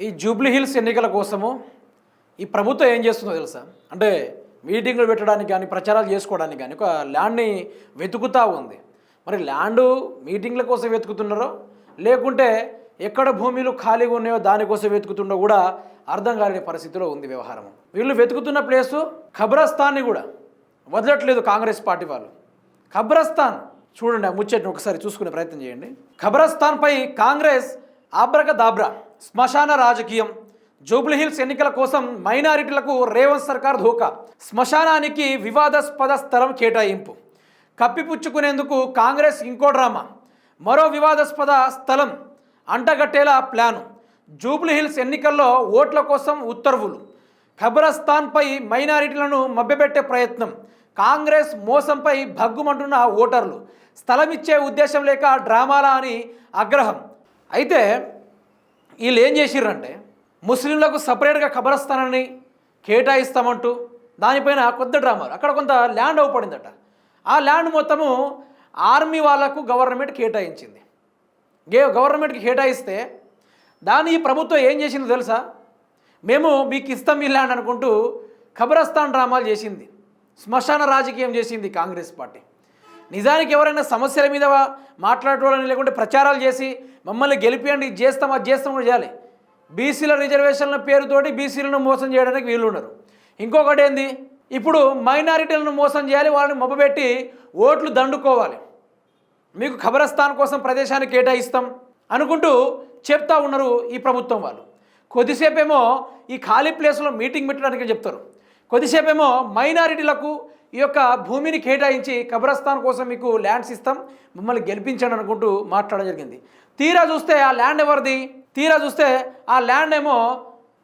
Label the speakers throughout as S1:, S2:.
S1: ఈ Jubilee hills ఎన్నికల కోసము ఈ ప్రభుత్వం ఏం చేస్తుందో తెలుసా? అంటే మీటింగ్లు పెట్టడానికి కానీ ప్రచారాలు చేసుకోవడానికి కానీ ఒక ల్యాండ్ని వెతుకుతూ ఉంది. మరి ల్యాండ్ మీటింగ్ల కోసం వెతుకుతున్నారో లేకుంటే ఎక్కడ భూమిలు ఖాళీగా ఉన్నాయో దానికోసం వెతుకుతుండో కూడా అర్థం కాలేని పరిస్థితిలో ఉంది వ్యవహారం. వీళ్ళు వెతుకుతున్న ప్లేసు ఖబ్రస్థాన్ని కూడా వదలట్లేదు కాంగ్రెస్ పార్టీ వాళ్ళు. ఖబ్రస్థాన్ చూడండి ఆ ముచ్చట్ని ఒకసారి చూసుకునే ప్రయత్నం చేయండి. ఖబ్రస్థాన్పై కాంగ్రెస్ ఆబ్రక దాబ్రా శ్మశాన రాజకీయం. జూబ్లీహిల్స్ ఎన్నికల కోసం మైనారిటీలకు రేవంత్ సర్కార్ ధోకా. శ్మశానానికి వివాదాస్పద స్థలం కేటాయింపు. కప్పిపుచ్చుకునేందుకు కాంగ్రెస్ ఇంకో డ్రామా. మరో వివాదాస్పద స్థలం అంటగట్టేలా ప్లాను. జూబ్లీహిల్స్ ఎన్నికల్లో ఓట్ల కోసం ఉత్తర్వులు. ఖబరస్థాన్పై మైనారిటీలను మభ్యపెట్టే ప్రయత్నం. కాంగ్రెస్ మోసంపై భగ్గుమంటున్న ఓటర్లు. స్థలం ఇచ్చే ఉద్దేశం లేక డ్రామాలా అని ఆగ్రహం. అయితే వీళ్ళు ఏం చేసిర్రంటే ముస్లింలకు సపరేట్గా ఖబరస్థానాన్ని కేటాయిస్తామంటూ దానిపైన కొత్త డ్రామాలు అక్కడ కొంత ల్యాండ్ అవ్వబడిందట ఆ ల్యాండ్ మొత్తము ఆర్మీ వాళ్ళకు గవర్నమెంట్ కేటాయించింది. గే గవర్నమెంట్కి కేటాయిస్తే దాన్ని ఈ ప్రభుత్వం ఏం చేసిందో తెలుసా? మేము మీకు ఇస్తాం ఈ ల్యాండ్ అనుకుంటూ ఖబరస్థాన్ డ్రామాలు చేసింది. శ్మశాన రాజకీయం చేసింది కాంగ్రెస్ పార్టీ. నిజానికి ఎవరైనా సమస్యల మీద మాట్లాడటోళ్ళని లేకుంటే ప్రచారాలు చేసి మమ్మల్ని గెలిపియండి ఇది చేస్తాం అది చేస్తాం కూడా చేయాలి. బీసీల రిజర్వేషన్ల పేరుతోటి బీసీలను మోసం చేయడానికి వీళ్ళు ఉన్నారు ఇంకొకటి ఏంది? ఇప్పుడు మైనారిటీలను మోసం చేయాలి వాళ్ళని మొబ్బపెట్టి ఓట్లు దండుకోవాలి. మీకు ఖబరస్థాన్ కోసం ప్రదేశాన్ని కేటాయిస్తాం అనుకుంటూ చెప్తా ఉన్నారు ఈ ప్రభుత్వం వాళ్ళు. కొద్దిసేపేమో ఈ ఖాళీ ప్లేస్లో మీటింగ్ పెట్టడానికి చెప్తారు. కొద్దిసేపేమో మైనారిటీలకు ఈ యొక్క భూమిని కేటాయించి కబ్రస్థాన్ కోసం మీకు ల్యాండ్స్ ఇస్తాం. మిమ్మల్ని గెలిపించండి అనుకుంటూ మాట్లాడడం జరిగింది. తీరా చూస్తే ఆ ల్యాండ్ ఎవరిది? తీరా చూస్తే ఆ ల్యాండ్ ఏమో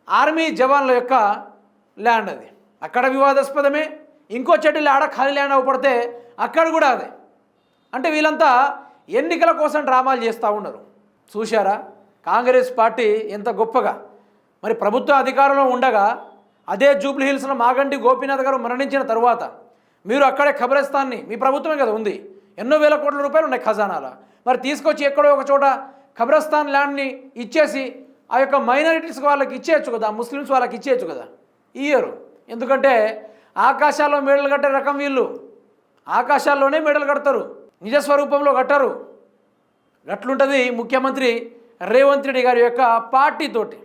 S1: ఆర్మీ జవాన్ల యొక్క ల్యాండ్ అది. అక్కడ వివాదాస్పదమే. ఇంకో చెట్టులో ఆడ ఖాళీ ల్యాండ్ అవపడితే అక్కడ కూడా అదే. అంటే వీళ్ళంతా ఎన్నికల కోసం డ్రామాలు చేస్తూ ఉన్నారు. చూశారా? కాంగ్రెస్ పార్టీ ఎంత గొప్పగా. మరి ప్రభుత్వ అధికారంలో ఉండగా అదే జూబ్లీ హిల్స్లో మాగంటి గోపీనాథ్ గారు మరణించిన తరువాత మీరు అక్కడే ఖబరస్థాన్ని మీ ప్రభుత్వమే కదా ఉంది. ఎన్నో వేల కోట్ల రూపాయలు ఉన్నాయి ఖజానాల. మరి తీసుకొచ్చి ఎక్కడో ఒక చోట ఖబరస్థాన్ ల్యాండ్ని ఇచ్చేసి ఆ యొక్క మైనారిటీస్ వాళ్ళకి ఇచ్చేయచ్చు కదా ముస్లిమ్స్ వాళ్ళకి ఇచ్చేయచ్చు కదా. ఇయ్యరు ఎందుకంటే ఆకాశాల్లో మేడలు కట్టే రకం వీళ్ళు. ఆకాశాల్లోనే మెడలు కడతారు. నిజస్వరూపంలో కట్టరు. గట్లుంటుంది ముఖ్యమంత్రి రేవంత్ రెడ్డి గారి యొక్క పార్టీతోటి